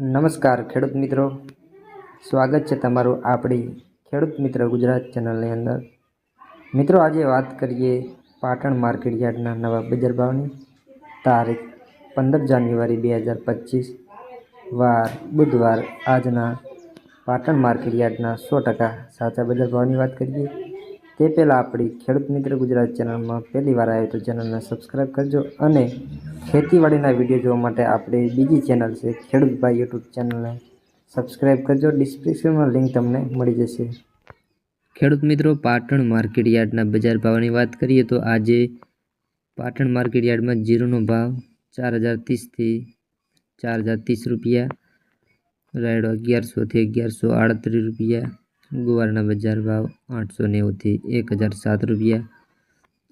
નમસ્કાર ખેડૂત મિત્રો. સ્વાગત છે તમારું આપણી ખેડૂત મિત્ર ગુજરાત ચેનલની અંદર. મિત્રો, આજે વાત કરીએ પાટણ માર્કેટ યાર્ડના નવા બજાર ભાવની. તારીખ પંદર જાન્યુઆરી બે હજાર પચીસ. વાર, બુધવાર, આજના પાટણ માર્કેટ યાર્ડના સો ટકા સાચા બજાર ભાવની વાત કરીએ. તે પહેલાં આપણી ખેડૂત મિત્ર ગુજરાત ચેનલમાં પહેલી વાર આવ્યો તો ચેનલને સબસ્ક્રાઈબ કરજો અને ખેતીવાડીના વીડિયો જોવા માટે આપણી બીજી ચેનલ છે ખેડૂતભાઈ યુટ્યુબ ચેનલને સબસ્ક્રાઈબ કરજો. ડિસ્ક્રિપ્શનમાં લિંક તમને મળી જશે. ખેડૂત મિત્રો, પાટણ માર્કેટ યાર્ડના બજાર ભાવની વાત કરીએ તો આજે પાટણ માર્કેટ યાર્ડમાં જીરુનો ભાવ ચાર હજાર ત્રીસથી ચાર હજાર ત્રીસ રૂપિયા, રાયડો અગિયારસોથી અગિયારસો આડત્રીસ રૂપિયા ગુવારના બજાર ભાવ આઠસો નેવુંથી એક હજાર સાત રૂપિયા.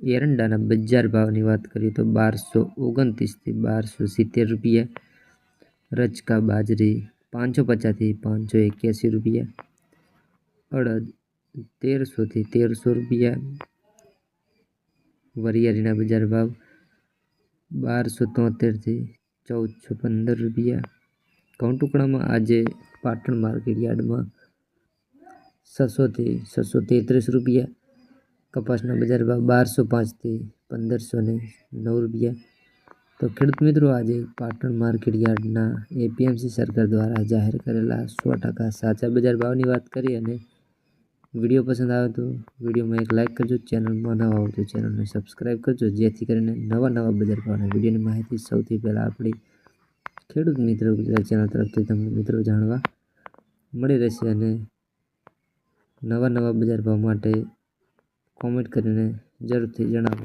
એરંડાના બજાર ભાવની વાત કરીએ તો બારસો ઓગણત્રીસથી બારસો સિત્તેર રૂપિયા. રચકા બાજરી પાંચસો પચાસથી પાંચસો એક્યાસી રૂપિયા. અડદ તેરસોથી તેરસો રૂપિયા. વરિયાળીના બજાર ભાવ બારસો તોતેરથી ચૌદસો પંદર રૂપિયા. ઘઉં ટુકડામાં આજે પાટણ માર્કેટ યાર્ડમાં છસોથી છસો તેત્રીસ રૂપિયા. કપાસના બજાર ભાવ બારસો પાંચથી પંદરસો ને નવ રૂપિયા. તો ખેડૂત મિત્રો, આજે પાટણ માર્કેટ યાર્ડના એપીએમસી સરકાર દ્વારા જાહેર કરેલા સો ટકા સાચા બજાર ભાવની વાત કરી અને વીડિયો પસંદ આવે તો વિડીયોમાં એક લાઇક કરજો, ચેનલમાં નવા આવો ચેનલને સબસ્ક્રાઈબ કરજો, જેથી કરીને નવા નવા બજાર ભાવના વિડીયોની માહિતી સૌથી પહેલાં આપણી ખેડૂત મિત્રો ગુજરાત ચેનલ તરફથી તમને મિત્રો જાણવા મળી રહેશે અને નવા નવા બજાર ભાવ માટે કોમેન્ટ કરીને જરૂરથી જણાવો.